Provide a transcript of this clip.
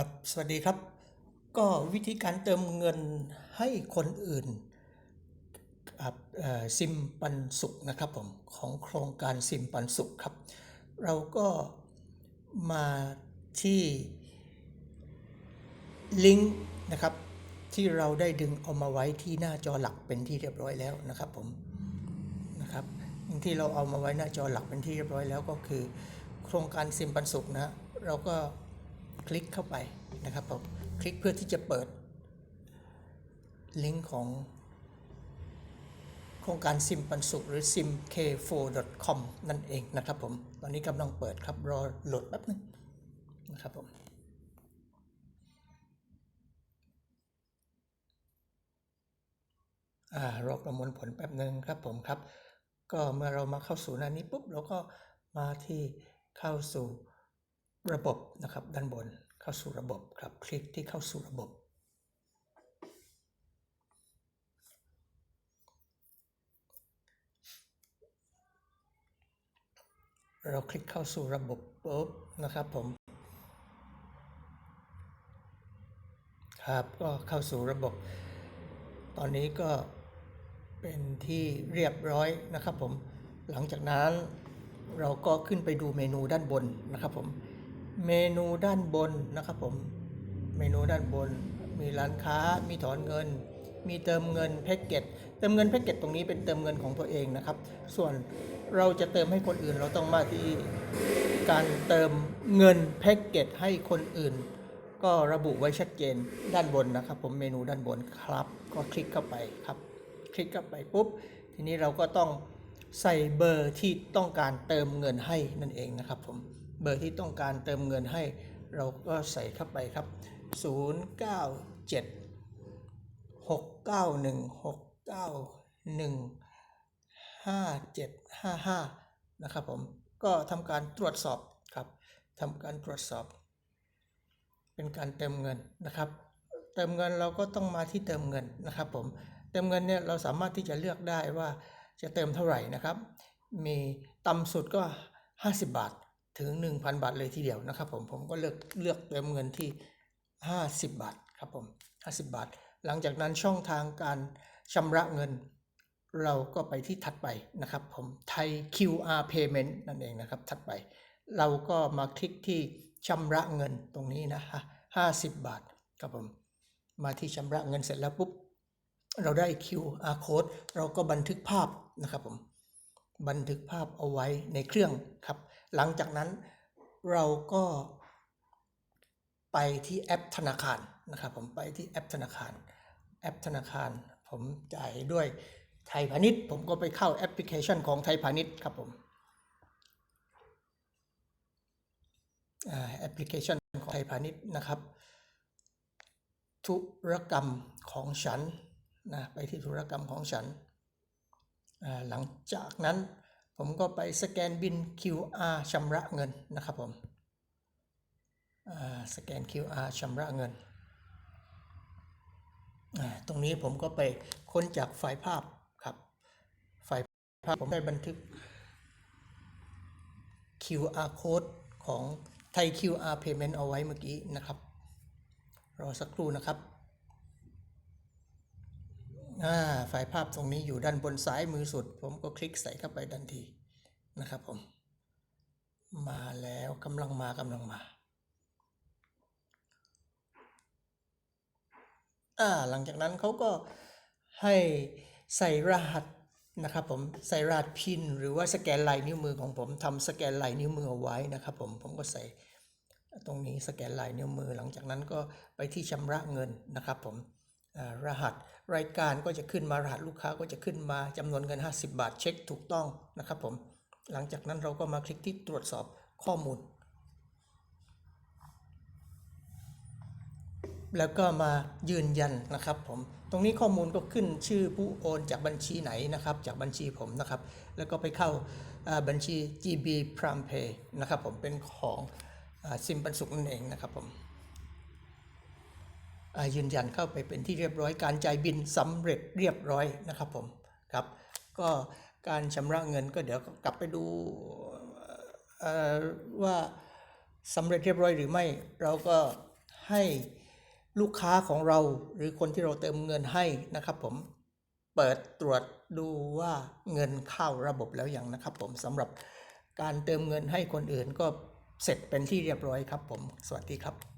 ครับสวัสดีครับ ก็วิธีการเติมเงินให้คนอื่นซิมปันสุขนะครับผมของโครงการซิมปันสุขครับ เราก็มาที่ลิงก์นะครับที่เราได้ดึงเอามาไว้ที่หน้าจอหลักเป็นที่เรียบร้อยแล้วนะครับผมนะครับที่เราเอามาไว้หน้าจอหลักเป็นที่เรียบร้อยแล้วก็คือ โครงการซิมปันสุขนะเราก็ คลิกเข้าไปนะครับผมคลิกเพื่อที่จะเปิดลิงก์ของโครงการซิมปันสุขหรือ simk4.com นั่นเองนะครับผมตอนนี้กำลังเปิดครับรอโหลดแป๊บนึงนะครับผมอ่ารอประมวลผลแป๊บหนึ่งครับผมครับ ก็เมื่อเรามาเข้าสู่หน้านี้ปุ๊บเราก็มาที่เข้าสู่ ระบบนะครับด้านบนเข้าสู่ระบบครับคลิกที่เข้าสู่ระบบ เราคลิกเข้าสู่ระบบปุ๊บนะครับผมครับก็เข้าสู่ระบบ ตอนนี้ก็เป็นที่เรียบร้อยนะครับผมหลังจากนั้นเราก็ขึ้นไปดูเมนูด้านบนนะครับผม เมนูด้านบนนะครับผมเมนูด้านบน มีร้านค้ามีถอนเงิน มีเติมเงินแพ็กเกจเติมเงินแพ็กเกจตรงนี้เป็นเติมเงินของตัวเองนะครับ ส่วนเราจะเติมให้คนอื่นเราต้องมาที่การเติมเงินแพ็กเกจให้คนอื่น ก็ระบุไว้ชัดเจนด้านบนนะครับ ผมเมนูด้านบนครับ ก็คลิกเข้าไปครับ คลิกเข้าไปปุ๊บ ทีนี้เราก็ต้องใส่เบอร์ที่ต้องการเติมเงินให้นั่นเองนะครับผม เบอร์ที่ต้องการเติมเงินให้เราก็ใส่เข้าไปครับ 097 691691575นะครับผม ก็ทำการตรวจสอบครับทำการตรวจสอบ เป็นการเติมเงินนะครับ เติมเงินเราก็ต้องมาที่เติมเงินนะครับผม เติมเงินเนี่ยเราสามารถที่จะเลือกได้ว่าจะเติมเท่าไหร่นะครับ มีต่ำสุดก็ 50 บาท ถึง 1,000 บาทเลยทีเดียวนะครับผมผมก็เลือกเลือกเติมเงินที่ 50 บาทครับผม50 บาท หลังจากนั้นช่องทางการชำระเงิน เราก็ไปที่ถัดไปนะครับผมไทย QR payment นั่นเองนะครับถัดไป เราก็มาคลิกที่ชำระเงินตรงนี้นะฮะ50 บาทครับผมมาที่ชำระเงินเสร็จแล้วปุ๊บเราได้ QR code เราก็บันทึกภาพนะครับผมบันทึกภาพเอาไว้ในเครื่องครับ หลังจากนั้นเราก็ไปที่แอปธนาคารนะครับผมไปที่แอปธนาคาร แอปธนาคาร ผมจ่ายด้วยไทยพาณิชย์ ผมก็ไปเข้าแอปพลิเคชันของไทยพาณิชย์ครับผมแอปพลิเคชันของไทยพาณิชย์นะครับ ธุรกรรมของฉันนะไปที่ธุรกรรมของฉัน หลังจากนั้น ผมก็ไปสแกนบิน QR ชำระเงินนะครับผมสแกน QR ชำระเงิน ตรงนี้ผมก็ไปค้นจากไฟล์ภาพครับไฟล์ภาพผมได้บันทึก QR code ของไทย QR payment เอาไว้เมื่อกี้นะครับ รอสักครู่นะครับ ไฟล์ภาพตรงนี้อยู่ด้านบนซ้ายมือสุด ผมก็คลิกใส่เข้าไปทันทีนะครับผม มาแล้วกำลังมากำลังมาอ่าหลังจากนั้นเขาก็ให้ใส่รหัสนะครับผมใส่รหัสพินหรือว่าสแกนลายนิ้วมือของผมทำสแกนลายนิ้วมือเอาไว้นะครับผมผมก็ใส่ตรงนี้สแกนลายนิ้วมือ หลังจากนั้นก็ไปที่ชำระเงินนะครับผม รหัสรายการก็จะขึ้นมารหัสลูกค้าก็จะขึ้นมาจำนวนเงิน 50 บาทเช็คถูกต้องนะครับผม หลังจากนั้นเราก็มาคลิกที่ตรวจสอบข้อมูล แล้วก็มายืนยันนะครับผม ตรงนี้ข้อมูลก็ขึ้นชื่อผู้โอนจากบัญชีไหนนะครับ จากบัญชีผมนะครับ แล้วก็ไปเข้าบัญชี GB Prime Pay นะครับผมเป็นของซิมปันสุขนั่นเองนะครับผม ยืนยันเข้าไปเป็นที่เรียบร้อยการจ่ายบินสำเร็จเรียบร้อยนะครับผมครับ ก็การชำระเงินก็เดี๋ยวกลับไปดูว่าสำเร็จเรียบร้อยหรือไม่ เราก็ให้ลูกค้าของเราหรือคนที่เราเติมเงินให้นะครับผมเปิดตรวจดูว่าเงินเข้าระบบแล้วอยังนะครับผมสำหรับการเติมเงินให้คนอื่นก็เสร็จเป็นที่เรียบร้อยครับผม สวัสดีครับ